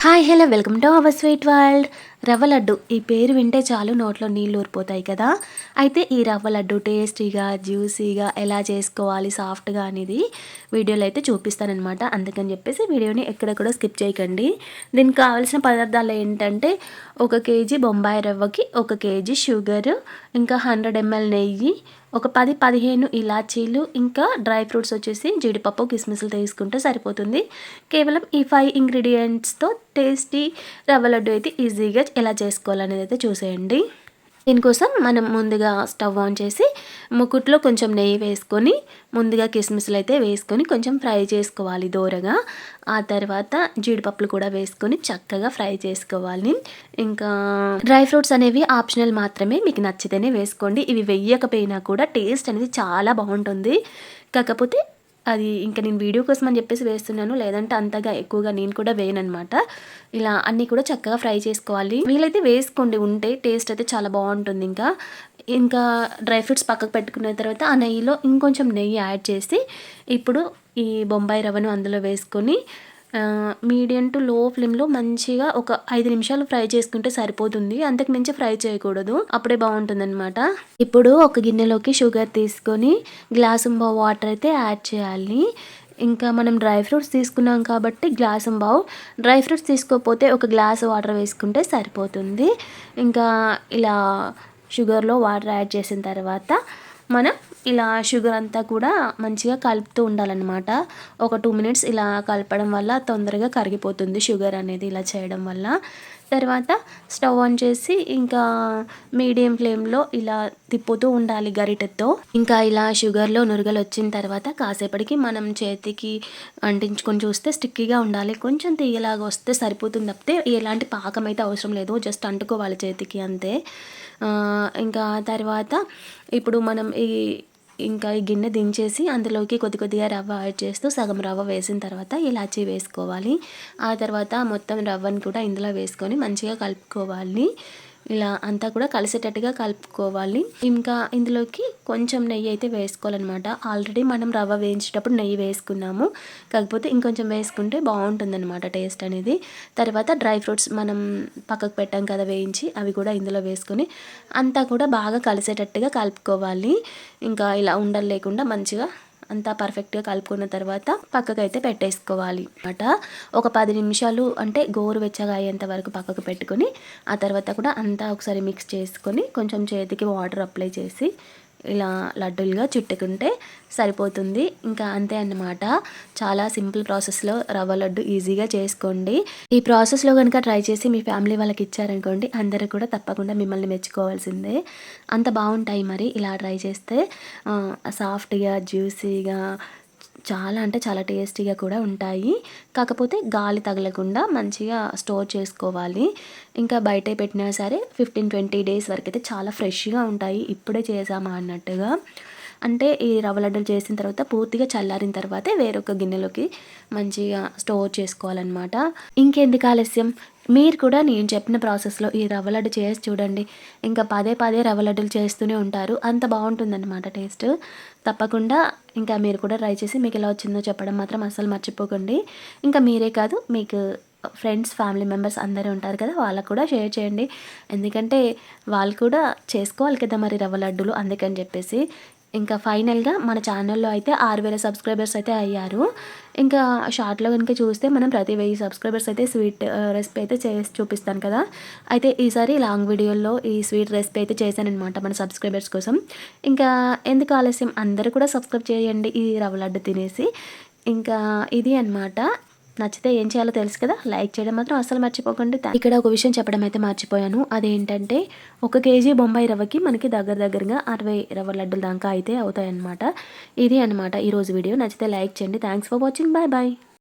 Hi hello welcome to our sweet world rava laddu. ఈ పేరు వింటే చాలు నోట్లో నీళ్ళు ఊరిపోతాయి కదా. అయితే ఈ రవ్వ లడ్డు టేస్టీగా జ్యూసీగా ఎలా చేసుకోవాలి సాఫ్ట్గా అనేది వీడియోలో అయితే చూపిస్తానమాట అందుకని చెప్పేసి వీడియోని ఎక్కడెక్కడో స్కిప్ చేయకండి. దీనికి కావాల్సిన పదార్థాలు ఏంటంటే ఒక కేజీ బొంబాయి రవ్వకి ఒక కేజీ షుగర్ ఇంకా హండ్రెడ్ ఎంఎల్ నెయ్యి ఒక పది పదిహేను ఇలాచీలు ఇంకా డ్రై ఫ్రూట్స్ వచ్చేసి జీడిపప్పు కిస్మిస్లు తీసుకుంటే సరిపోతుంది. కేవలం ఈ ఫైవ్ ఇంగ్రీడియంట్స్తో టేస్టీ రవ్వ లడ్డు అయితే ఈజీగా ఎలా చేసుకోవాలనేది అయితే చూసేయండి. దీనికోసం మనం ముందుగా స్టవ్ ఆన్ చేసి ముకుట్లో కొంచెం నెయ్యి వేసుకొని ముందుగా కిస్మిస్లు అయితే వేసుకొని కొంచెం ఫ్రై చేసుకోవాలి దూరగా. ఆ తర్వాత జీడిపప్పులు కూడా వేసుకొని చక్కగా ఫ్రై చేసుకోవాలి. ఇంకా డ్రై ఫ్రూట్స్ అనేవి ఆప్షనల్ మాత్రమే. మీకు నచ్చితేనే వేసుకోండి. ఇవి వెయ్యకపోయినా కూడా టేస్ట్ అనేది చాలా బాగుంటుంది. కాకపోతే అది ఇంకా నేను వీడియో కోసం అని చెప్పేసి వేస్తున్నాను. లేదంటే అంతగా ఎక్కువగా నేను కూడా వేయనమాట ఇలా అన్నీ కూడా చక్కగా ఫ్రై చేసుకోవాలి. వీలైతే వేసుకోండి. ఉంటే టేస్ట్ అయితే చాలా బాగుంటుంది ఇంకా. ఇంకా డ్రై ఫ్రూట్స్ పక్కకు పెట్టుకున్న తర్వాత ఆ నెయ్యిలో ఇంకొంచెం నెయ్యి యాడ్ చేసి ఇప్పుడు ఈ బొంబాయి రవ్వను అందులో వేసుకొని మీడియం టు లో ఫ్లేమ్లో మంచిగా ఒక ఐదు నిమిషాలు ఫ్రై చేసుకుంటే సరిపోతుంది. అంతకు మించి ఫ్రై చేయకూడదు. అప్పుడే బాగుంటుంది అనమాట ఇప్పుడు ఒక గిన్నెలోకి షుగర్ తీసుకొని గ్లాసు వాటర్ అయితే యాడ్ చేయాలి. ఇంకా మనం డ్రై ఫ్రూట్స్ తీసుకున్నాం కాబట్టి గ్లాస్ బావు డ్రై ఫ్రూట్స్ తీసుకోకపోతే ఒక గ్లాస్ వాటర్ వేసుకుంటే సరిపోతుంది. ఇంకా ఇలా షుగర్లో వాటర్ యాడ్ చేసిన తర్వాత మనం ఇలా షుగర్ అంతా కూడా మంచిగా కలుపుతూ ఉండాలన్నమాట. ఒక టూ మినిట్స్ ఇలా కలపడం వల్ల తొందరగా కరిగిపోతుంది షుగర్ అనేది ఇలా చేయడం వల్ల. తర్వాత స్టవ్ ఆన్ చేసి ఇంకా మీడియం ఫ్లేమ్లో ఇలా తిప్పుతూ ఉండాలి గరిటెతో. ఇంకా ఇలా షుగర్లో నురగలు వచ్చిన తర్వాత కాసేపటికి మనం చేతికి అంటించుకొని చూస్తే స్టిక్కీగా ఉండాలి. కొంచెం తీయలాగా వస్తే సరిపోతుంది తప్పితే ఎలాంటి పాకం అయితే అవసరం లేదు. జస్ట్ అంటుకోవాలి చేతికి అంతే. ఇంకా తర్వాత ఇప్పుడు మనం ఈ ఇంకా ఈ గిన్నె దించేసి అందులోకి కొద్ది కొద్దిగా రవ్వ యాడ్ చేస్తూ సగం రవ్వ వేసిన తర్వాత ఇలాచీ వేసుకోవాలి. ఆ తర్వాత మొత్తం రవ్వని కూడా ఇందులో వేసుకొని మంచిగా కలుపుకోవాలి. ఇలా అంతా కూడా కలిసేటట్టుగా కలుపుకోవాలి. ఇంకా ఇందులోకి కొంచెం నెయ్యి అయితే వేసుకోవాలన్నమాట. ఆల్రెడీ మనం రవ్వ వేయించేటప్పుడు నెయ్యి వేసుకున్నాము. కాకపోతే ఇంకొంచెం వేసుకుంటే బాగుంటుందన్నమాట టేస్ట్ అనేది. తర్వాత డ్రై ఫ్రూట్స్ మనం పక్కకు పెట్టాం కదా వేయించి అవి కూడా ఇందులో వేసుకొని అంతా కూడా బాగా కలిసేటట్టుగా కలుపుకోవాలి. ఇంకా ఇలా ఉండలు లేకుండా మంచిగా అంతా పర్ఫెక్ట్గా కలుపుకున్న తర్వాత పక్కకు అయితే పెట్టేసుకోవాలి. అనమాట ఒక పది నిమిషాలు అంటే గోరువెచ్చగా అయ్యేంత వరకు పక్కకు పెట్టుకొని ఆ తర్వాత కూడా అంతా ఒకసారి మిక్స్ చేసుకొని కొంచెం చేతికి వాటర్ అప్లై చేసి ఇలా లడ్డూలుగా చుట్టుకుంటే సరిపోతుంది. ఇంకా అంతే అన్నమాట. చాలా సింపుల్ ప్రాసెస్లో రవ్వ లడ్డు ఈజీగా చేసుకోండి. ఈ ప్రాసెస్లో కనుక ట్రై చేసి మీ ఫ్యామిలీ వాళ్ళకి ఇచ్చారనుకోండి అందరూ కూడా తప్పకుండా మిమ్మల్ని మెచ్చుకోవాల్సిందే. అంత బాగుంటాయి మరి ఇలా ట్రై చేస్తే. సాఫ్ట్గా జ్యూసీగా చాలా అంటే చాలా టేస్టీగా కూడా ఉంటాయి. కాకపోతే గాలి తగలకుండా మంచిగా స్టోర్ చేసుకోవాలి. ఇంకా బయట పెట్టినా సరే ఫిఫ్టీన్ ట్వంటీ డేస్ వరకు అయితే చాలా ఫ్రెష్గా ఉంటాయి. ఇప్పుడే చేసామా అన్నట్టుగా. అంటే ఈ రవ్వ లడ్డలు చేసిన తర్వాత పూర్తిగా చల్లారిన తర్వాతే వేరొక గిన్నెలోకి మంచిగా స్టోర్ చేసుకోవాలన్నమాట. ఇంకెందుకు ఆలస్యం? మీరు కూడా నేను చెప్పిన ప్రాసెస్లో ఈ రవ్వ లడ్డు చేసి చూడండి. ఇంకా పదే పదే రవ్వ లడ్డులు చేస్తూనే ఉంటారు. అంత బాగుంటుందన్నమాట టేస్ట్. తప్పకుండా ఇంకా మీరు కూడా ట్రై చేసి మీకు ఎలా వచ్చిందో చెప్పడం మాత్రం అస్సలు మర్చిపోకండి. ఇంకా మీరే కాదు మీకు ఫ్రెండ్స్ ఫ్యామిలీ మెంబర్స్ అందరూ ఉంటారు కదా వాళ్ళకు కూడా షేర్ చేయండి. ఎందుకంటే వాళ్ళు కూడా చేసుకోవాలి కదా మరి రవ్వ లడ్డులు అందుకని చెప్పేసి. ఇంకా ఫైనల్గా మన ఛానల్లో అయితే ఆరు వేల సబ్స్క్రైబర్స్ అయితే అయ్యారు. ఇంకా షార్ట్లో కనుక చూస్తే మనం ప్రతి వెయ్యి సబ్స్క్రైబర్స్ అయితే స్వీట్ రెసిపీ అయితే చేసి చూపిస్తాను కదా. అయితే ఈసారి లాంగ్ వీడియోలో ఈ స్వీట్ రెసిపీ అయితే చేశానమాట మన సబ్స్క్రైబర్స్ కోసం. ఇంకా ఎందుకు ఆలస్యం? అందరూ కూడా సబ్స్క్రైబ్ చేయండి. ఈ రవ్వ లడ్డు తినేసి. ఇంకా ఇది అనమాట నచ్చితే ఏం చేయాలో తెలుసు కదా? లైక్ చేయడం మాత్రం అసలు మర్చిపోకండి. ఇక్కడ ఒక విషయం చెప్పడం అయితే మర్చిపోయాను. అదేంటంటే ఒక కేజీ బొంబాయి రవ్వకి మనకి దగ్గర దగ్గరగా అరవై రవ్వ లడ్డుల దాకా అయితే అవుతాయన్నమాట. ఇది అనమాట ఈరోజు వీడియో. నచ్చితే లైక్ చేయండి. Thanks for watching bye bye